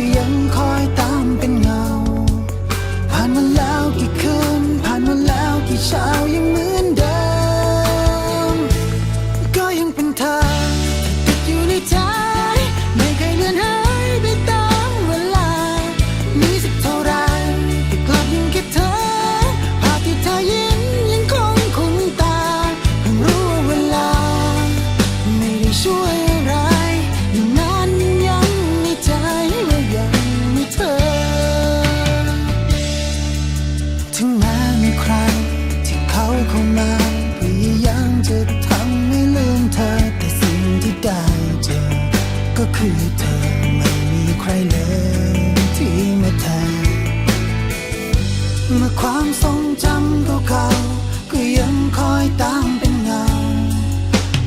眼眶。 เธอไม่มีใครเลยที่มาแทนเมื่อความทรงจำเก่าๆก็ยังคอยตามเป็นเงา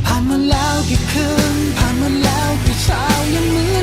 ผ่านมาแล้วกี่คืนผ่านมาแล้วกี่เช้ายังเหมือน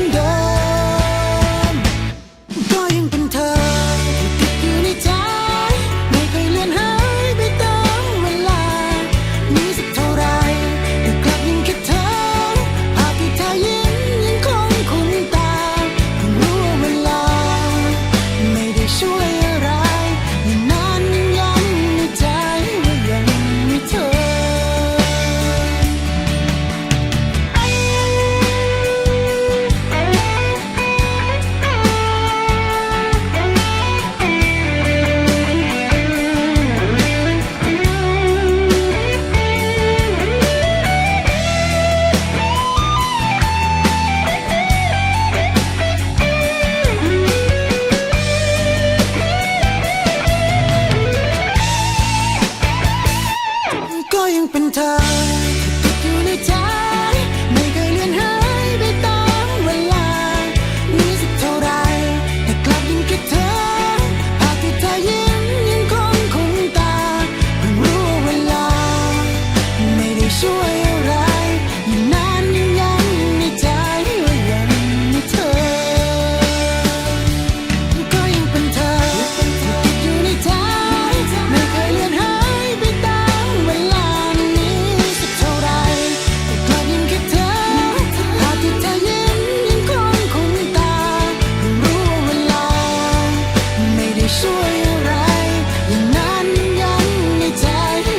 ยอะนั้นยังในใจ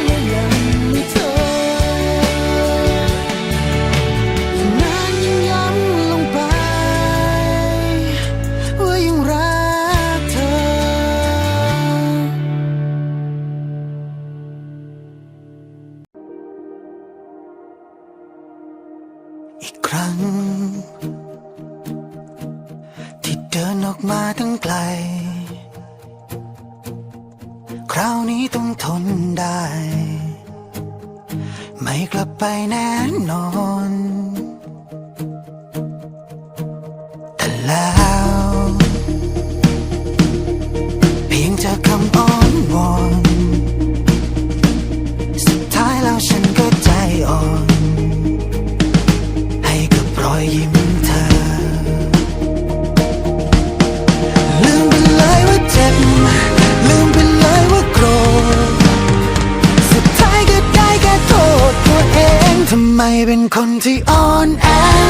และยังในเธอย่านั้นยังย้ำลงไปว่ายังรักเธอ อีกครั้ง ที่เดินออกมาตั้งไกลาวนี้ต้องทนได้ ไม่กลับไปแน่นอน แต่แล้วำไมเป็นคนที่อ่อนแอ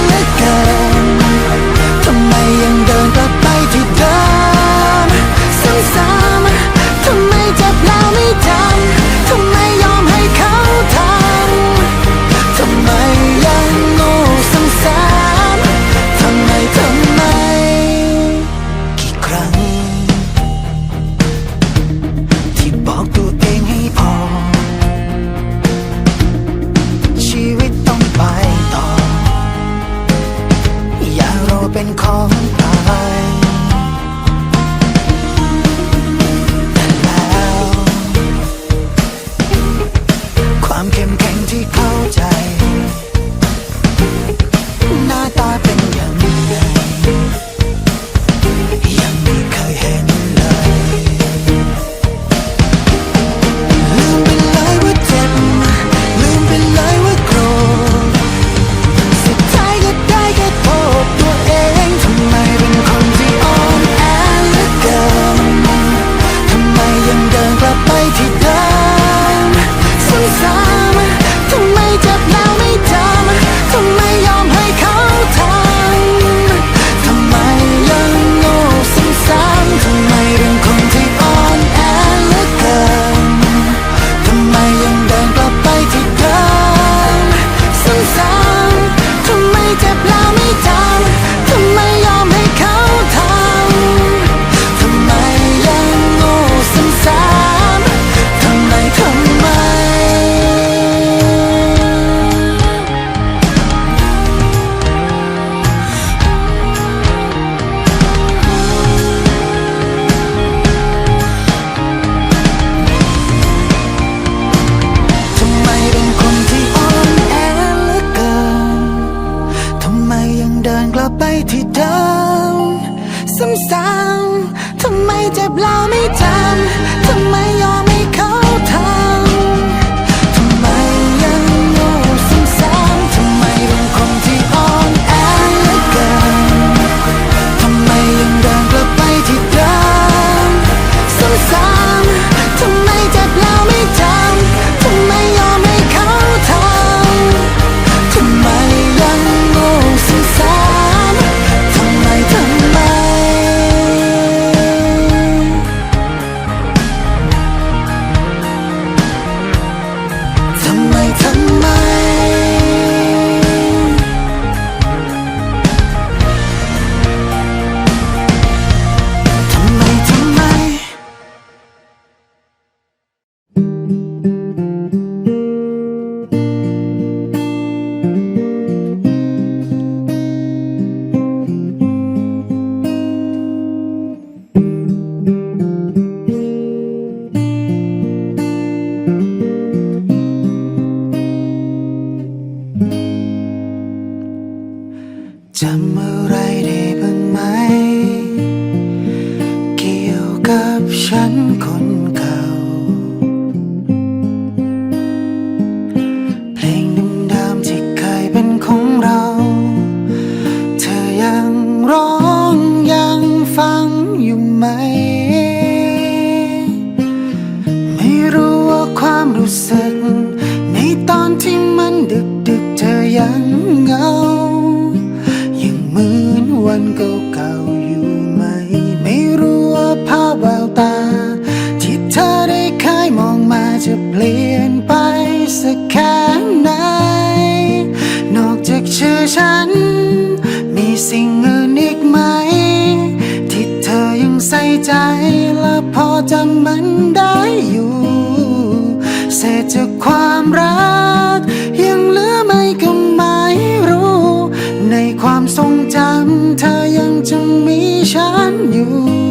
เหลือเกิน ทำไมยังเดินกลับไปที่เดิมซ้ำๆทำไมเจ็บแล้วไม่ทำทำไมยอมให้เขา Pumpkin Pie. จำอะไรได้บ้างไหม เกี่ยวกับฉันคนเก่า เพลงเดิมๆที่เคยเป็นของเรา เธอยังร้องยังฟังอยู่ไหม ไม่รู้ว่าความรู้สึก ในตอนที่มันดึกดึกๆเธอยัง เก่าๆอยู่ไหม ไม่รู้ว่าภาพแววตา ที่เธอได้เคยมองมาจะเปลี่ยนไปสักแค่ไหน นอกจากชื่อฉัน มีสิ่งอื่นอีกไหม ที่เธอยังใส่ใจและพอจำมันได้อยู่ เศษจากความรัก มีฉันอยู่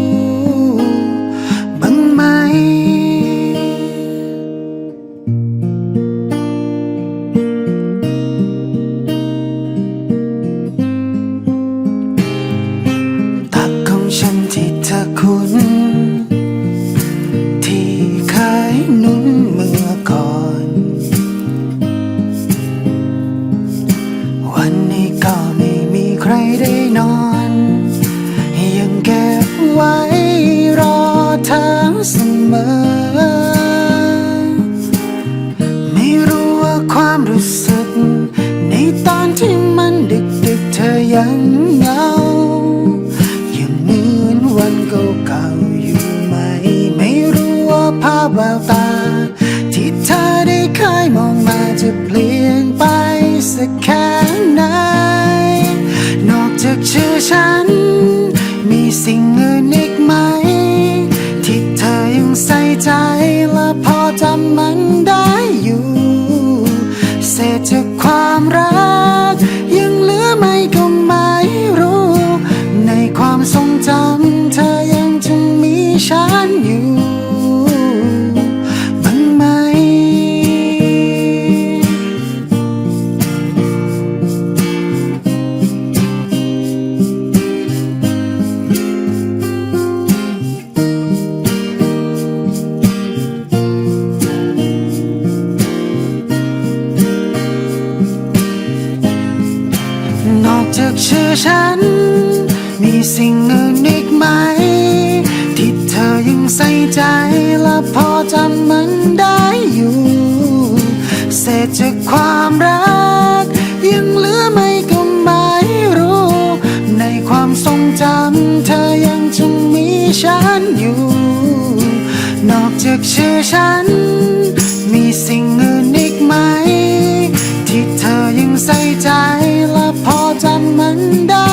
ยังเหงายังเหมือนวันเก่าๆอยู่ไหม ไม่รู้ว่าภาพแววตา ที่เธอได้เคยมองมาจะเปลี่ยนไปสักแค่ไหน นอกจากชื่อฉัน มีสิ่งอื่นอีกไหม ที่เธอยังใส่ใจและพอจำมันได้อยู่ เศษจาก ฉันอยู่ นอกจากชื่อฉัน มีสิ่งอื่นอีกไหม ที่เธอยังใส่ใจและพอจำมันได้